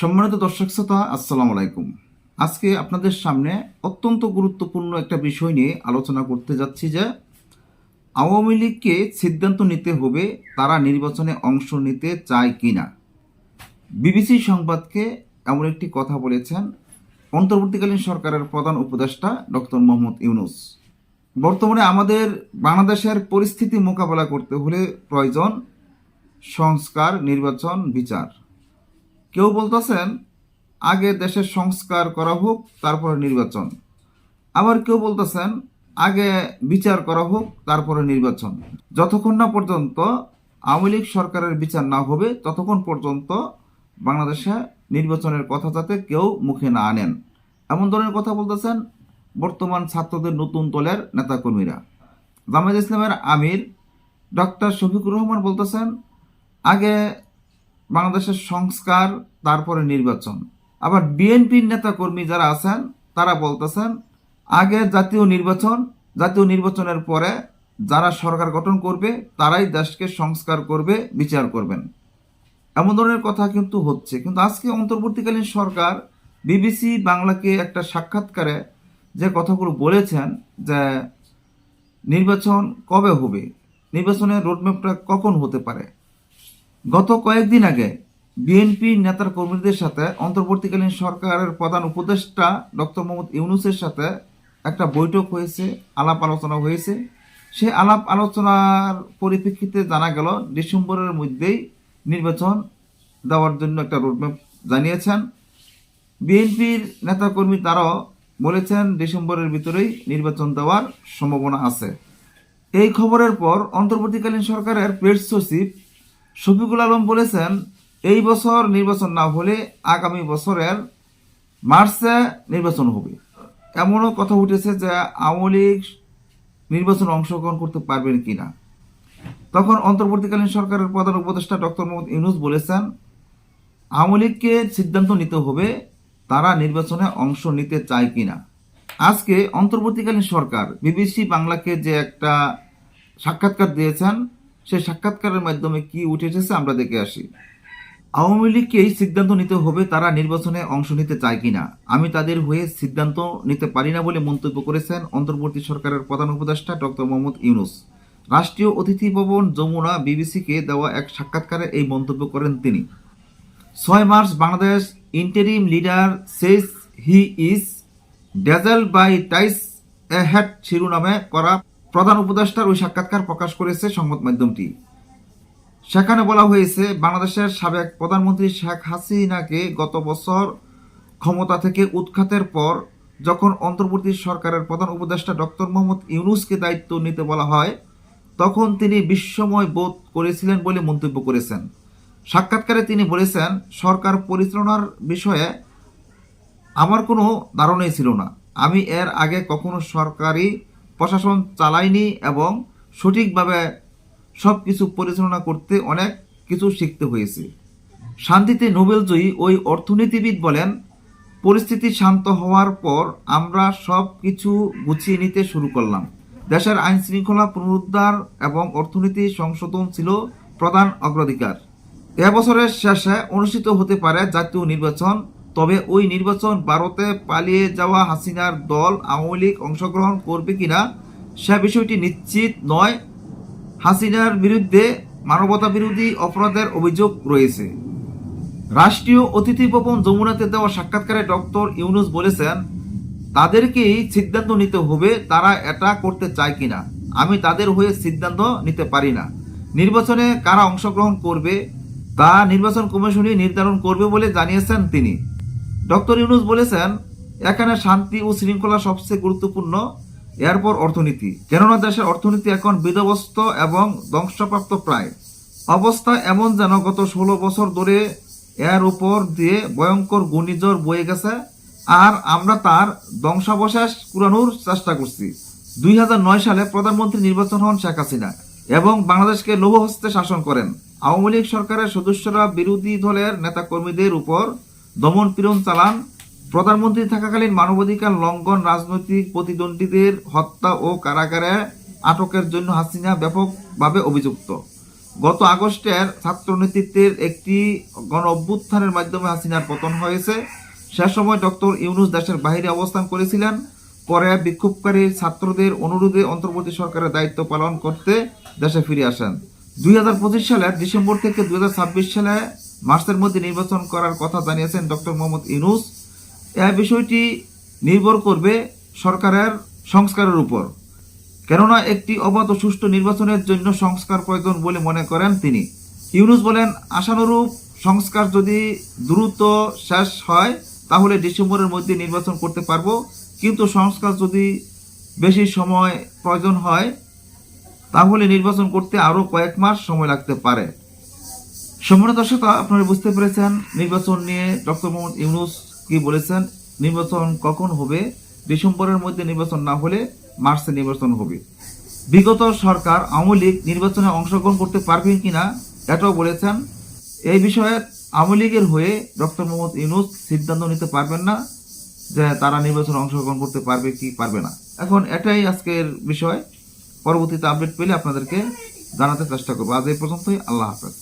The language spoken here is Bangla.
সম্মানিত দর্শক শ্রোতা, আসসালামু আলাইকুম। আজকে আপনাদের সামনে অত্যন্ত গুরুত্বপূর্ণ একটা বিষয় নিয়ে আলোচনা করতে যাচ্ছি যে, আওয়ামী লীগকে সিদ্ধান্ত নিতে হবে তারা নির্বাচনে অংশ নিতে চায় কি না বিবিসি সংবাদকে এমন একটি কথা বলেছেন অন্তর্বর্তীকালীন সরকারের প্রধান উপদেষ্টা ডক্টর মোহাম্মদ ইউনুস। বর্তমানে আমাদের বাংলাদেশের পরিস্থিতি মোকাবেলা করতে হলে প্রয়োজন সংস্কার, নির্বাচন, বিচার। কেউ বলতেছেন, আগে দেশের সংস্কার করা হোক, তারপরে নির্বাচন। আবার কেউ বলতেছেন, আগে বিচার করা হোক, তারপরে নির্বাচন। যতক্ষণ না পর্যন্ত আওয়ামী লীগ সরকারের বিচার না হবে, ততক্ষণ পর্যন্ত বাংলাদেশে নির্বাচনের কথা যাতে কেউ মুখে না আনেন। এমন ধরনের কথা বলতেছেন বর্তমান ছাত্রদের নতুন দলের নেতাকর্মীরা। জামায়াত ইসলামের আমির ডক্টর শফিকুর রহমান বলতেছেন, আগে বাংলাদেশের সংস্কার, তারপরে নির্বাচন। আবার বিএনপির নেতা কর্মী যারা আছেন, তারা বলতেছেন, আগে জাতীয় নির্বাচন, জাতীয় নির্বাচনের পরে যারা সরকার গঠন করবে, তারাই দেশকে সংস্কার করবে, বিচার করবেন। এমন ধরনের কথা কিন্তু হচ্ছে। কিন্তু আজকে অন্তর্বর্তীকালীন সরকার বিবিসি বাংলাকে একটা সাক্ষাৎকারে যে কথাগুলো বলেছেন যে নির্বাচন কবে হবে, নির্বাচনের রোডম্যাপটা কখন হতে পারে গত কয়েকদিন আগে বিএনপি নেতার কর্মীদের সাথে অন্তর্বর্তীকালীন সরকারের প্রধান উপদেষ্টা ডক্টর মোহাম্মদ ইউনুসের সাথে একটা বৈঠক হয়েছে, আলাপ আলোচনা হয়েছে। সেই আলাপ আলোচনার পরিপ্রেক্ষিতে জানা গেল, ডিসেম্বরের মধ্যেই নির্বাচন দেওয়ার জন্য একটা রোডম্যাপ জানিয়েছেন। বিএনপির নেতাকর্মী তারাও বলেছেন, ডিসেম্বরের ভিতরেই নির্বাচন দেওয়ার সম্ভাবনা আছে। এই খবরের পর অন্তর্বর্তীকালীন সরকারের প্রেস সচিব শফিকুল আলম বলেছেন, এই বছর নির্বাচন না হলে আগামী বছরের মার্চে নির্বাচন হবে। এমনও কথা উঠেছে যে আওয়ামী লীগ নির্বাচনে অংশগ্রহণ করতে পারবেন কিনা। তখন অন্তর্বর্তীকালীন সরকারের প্রধান উপদেষ্টা ডক্টর মোহাম্মদ ইউনুস বলেছেন, আওয়ামী লীগকে সিদ্ধান্ত নিতে হবে তারা নির্বাচনে অংশ নিতে চায় কিনা। আজকে অন্তর্বর্তীকালীন সরকার বিবিসি বাংলাকে যে একটা সাক্ষাৎকার দিয়েছেন সেই সাক্ষাৎকারের মাধ্যমে কি উঠে এসেছে আমরা দেখে আসি। আওয়ামী লীগকেই সিদ্ধান্ত নিতে হবে তারা নির্বাচনে অংশ নিতে চায় কিনা? আমি তাদের হয়ে সিদ্ধান্ত নিতে পারি না বলে মন্তব্য করেছেন অন্তর্বর্তী সরকারের প্রধান উপদেষ্টা ডক্টর মোহাম্মদ ইউনুস। রাষ্ট্রীয় অতিথি ভবন যমুনা বিবিসিকে দেওয়া এক সাক্ষাৎকারে এই মন্তব্য করেন তিনি। ছয় March Bangladesh interim leader says he is dazzled by ties a hat শিরোনামে করা প্রধান উপদেষ্টার ওই সাক্ষাৎকার প্রকাশ করেছে সংবাদ মাধ্যমটি। সেখানে বলা হয়েছে, বাংলাদেশের সাবেক প্রধানমন্ত্রী শেখ হাসিনাকে গত বছর ক্ষমতা থেকে উৎখাতের পর যখন অন্তর্বর্তী সরকারের প্রধান উপদেষ্টা ডক্টর মোহাম্মদ ইউনুসকে দায়িত্ব নিতে বলা হয়, তখন তিনি বিস্ময় বোধ করেছিলেন বলে মন্তব্য করেছেন। সাক্ষাৎকারে তিনি বলেছেন, সরকার পরিচালনার বিষয়ে আমার কোনো ধারণাই ছিল না। আমি এর আগে কখনো সরকারি প্রশাসন চালায়নি এবং সঠিকভাবে সব কিছু পরিচালনা করতে অনেক কিছু শিখতে হয়েছে। শান্তিতে নোবেলজয়ী ওই অর্থনীতিবিদ বলেন, পরিস্থিতি শান্ত হওয়ার পর আমরা সব কিছু গুছিয়ে নিতে শুরু করলাম। দেশের আইন শৃঙ্খলা পুনরুদ্ধার এবং অর্থনীতি সংশোধন ছিল প্রধান অগ্রাধিকার। এ বছরের শেষে অনুষ্ঠিত হতে পারে জাতীয় নির্বাচন তবে ওই নির্বাচন ভারতে পালিয়ে যাওয়া হাসিনার দল আওয়ামী লীগ অংশগ্রহণ করবে কিনা সে বিষয়টি নিশ্চিত নয়। হাসিনার বিরুদ্ধে মানবতা বিরোধী অপরাধের অভিযোগ রয়েছে। রাষ্ট্রীয় অতিথি ভবন যমুনাতে দেওয়া সাক্ষাৎকারে ডক্টর ইউনুস বলেছেন, তাদেরকেই সিদ্ধান্ত নিতে হবে তারা এটা করতে চায় কিনা। আমি তাদের হয়ে সিদ্ধান্ত নিতে পারি না। নির্বাচনে কারা অংশগ্রহণ করবে, তা নির্বাচন কমিশনই নির্ধারণ করবে বলে জানিয়েছেন তিনি। ডক্টর ইউনুস বলেছেন, এখানে শান্তি ও শৃঙ্খলা সবচেয়ে গুরুত্বপূর্ণ, এরপর অর্থনীতি। কেননা দেশের অর্থনীতি এখন বিধ্বস্ত এবং ধ্বংসপ্রাপ্ত প্রায়। অবস্থা এমন যেন গত ষোলো বছর ধরে এর উপর দিয়ে ভয়ঙ্কর ঘূর্ণিঝড় বয়ে গেছে, আর আমরা তার ধ্বংসাবশেষ কুরানোর চেষ্টা করছি। দুই হাজার নয় সালে প্রধানমন্ত্রী নির্বাচন হন শেখ হাসিনা এবং বাংলাদেশকে লৌহস্তে শাসন করেন। আওয়ামী লীগ সরকারের সদস্যরা বিরোধী দলের নেতাকর্মীদের উপর দমন পীড়ন চালান, প্রধানমন্ত্রী থাকাকালীন মানবাধিকার লঙ্ঘন, রাজনৈতিক প্রতিদ্বন্দ্বীদের হত্যা ও কারাগারে আটকের জন্য হাসিনা ব্যাপকভাবে অভিযুক্ত। গত আগস্টের ছাত্র নেতৃত্বের একটি গণ অভ্যুত্থানের মাধ্যমে হাসিনার পতন হয়েছে। সে সময় ডক্টর ইউনুস দেশের বাইরে অবস্থান করেছিলেন। পরে বিক্ষোভকারী ছাত্রদের অনুরোধে অন্তর্বর্তী সরকারের দায়িত্ব পালন করতে দেশে ফিরে আসেন। দুই হাজার পঁচিশ সালের ডিসেম্বর থেকে দুই হাজার ছাব্বিশ সালে মার্চের মধ্যে নির্বাচন করার কথা জানিয়েছেন ডক্টর মোহাম্মদ ইউনুস। এই বিষয়টি নির্ভর করবে সরকারের সংস্কারের উপর। কেননা একটি অবাধ সুষ্ঠু নির্বাচনের জন্য সংস্কার প্রয়োজন বলে মনে করেন তিনি। ইউনুস বলেন, আশানুরূপ সংস্কার যদি দ্রুত শেষ হয়, তাহলে ডিসেম্বরের মধ্যে নির্বাচন করতে পারব। কিন্তু সংস্কার যদি বেশি সময় প্রয়োজন হয়, তাহলে নির্বাচন করতে আরও কয়েক মাস সময় লাগতে পারে। সম্মানিত দর্শক, আপনারা বুঝতে পেরেছেন নির্বাচন নিয়ে ডক্টর মোহাম্মদ ইউনুস কি বলেছেন? নির্বাচন কখন হবে? ডিসেম্বরের মধ্যে নির্বাচন না হলে মার্চে নির্বাচন হবে। বিগত সরকার আওয়ামী লীগ নির্বাচনে অংশগ্রহণ করতে পারবেন কিনা, এটাও বলেছেন। এই বিষয়ে আওয়ামী লীগের হয়ে ডক্টর মোহাম্মদ ইউনুস সিদ্ধান্ত নিতে পারবেন না যে তারা নির্বাচনে অংশগ্রহণ করতে পারবে কি পারবে না। এখন এটাই আজকের বিষয়। পরবর্তীতে আপডেট পেলে আপনাদেরকে জানাতে চেষ্টা করব। আজ এই পর্যন্তই, আল্লাহ হাফেজ।